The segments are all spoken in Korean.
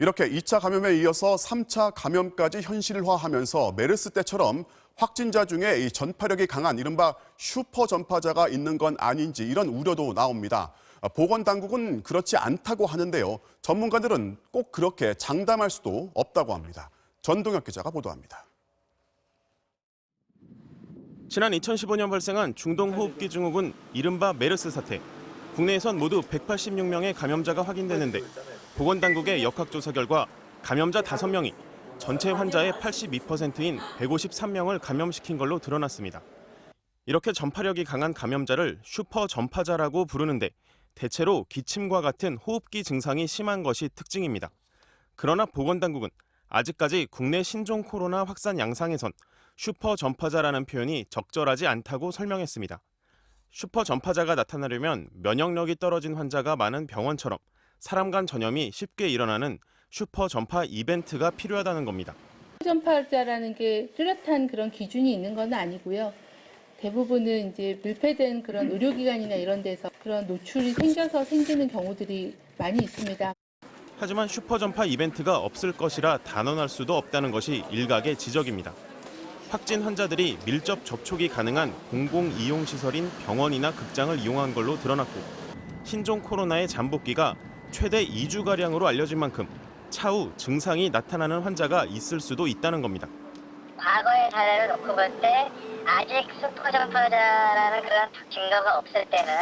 이렇게 2차 감염에 이어서 3차 감염까지 현실화하면서 메르스 때처럼 확진자 중에 이 전파력이 강한 이른바 슈퍼 전파자가 있는 건 아닌지 이런 우려도 나옵니다. 보건 당국은 그렇지 않다고 하는데요. 전문가들은 꼭 그렇게 장담할 수도 없다고 합니다. 전동혁 기자가 보도합니다. 지난 2015년 발생한 중동호흡기 증후군 이른바 메르스 사태. 국내에선 모두 186명의 감염자가 확인되는데 보건당국의 역학조사 결과 감염자 5명이 전체 환자의 82%인 153명을 감염시킨 걸로 드러났습니다. 이렇게 전파력이 강한 감염자를 슈퍼 전파자라고 부르는데 대체로 기침과 같은 호흡기 증상이 심한 것이 특징입니다. 그러나 보건당국은 아직까지 국내 신종 코로나 확산 양상에선 슈퍼 전파자라는 표현이 적절하지 않다고 설명했습니다. 슈퍼 전파자가 나타나려면 면역력이 떨어진 환자가 많은 병원처럼 사람 간 전염이 쉽게 일어나는 슈퍼 전파 이벤트가 필요하다는 겁니다. 전파자라는 게 뚜렷한 그런 기준이 있는 건 아니고요. 대부분은 이제 밀폐된 그런 의료기관이나 이런 데서 그런 노출이 생겨서 생기는 경우들이 많이 있습니다. 하지만 슈퍼 전파 이벤트가 없을 것이라 단언할 수도 없다는 것이 일각의 지적입니다. 확진 환자들이 밀접 접촉이 가능한 공공 이용 시설인 병원이나 극장을 이용한 걸로 드러났고 신종 코로나의 잠복기가 최대 2주가량으로 알려진 만큼 차후 증상이 나타나는 환자가 있을 수도 있다는 겁니다. 과거의 사례를 놓고 볼 때 아직 슈퍼점퍼자라는 그런 증거가 없을 때는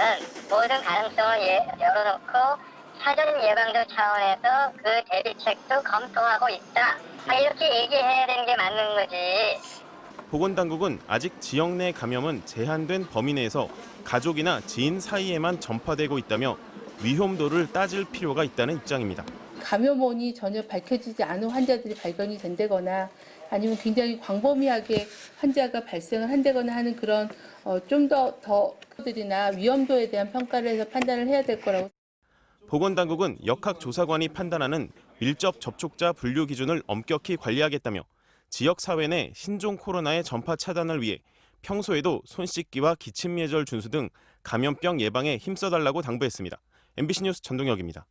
모든 가능성을 예- 열어놓고 사전 예방도 차원에서 그 대비책도 검토하고 있다. 아, 이렇게 얘기해야 되는 게 맞는 거지. 보건당국은 아직 지역 내 감염은 제한된 범위 내에서 가족이나 지인 사이에만 전파되고 있다며 위험도를 따질 필요가 있다는 입장입니다. 감염원이 전혀 밝혀지지 않은 환자들이 발견이 된다거나 아니면 굉장히 광범위하게 환자가 발생을 한다거나 하는 그런 어, 좀더 더들이나 위험도에 대한 평가를 해서 판단을 해야 될 거라고 보건당국은 역학조사관이 판단하는 밀접 접촉자 분류 기준을 엄격히 관리하겠다며 지역 사회 내 신종 코로나의 전파 차단을 위해 평소에도 손 씻기와 기침 예절 준수 등 감염병 예방에 힘써달라고 당부했습니다. MBC 뉴스 전동혁입니다.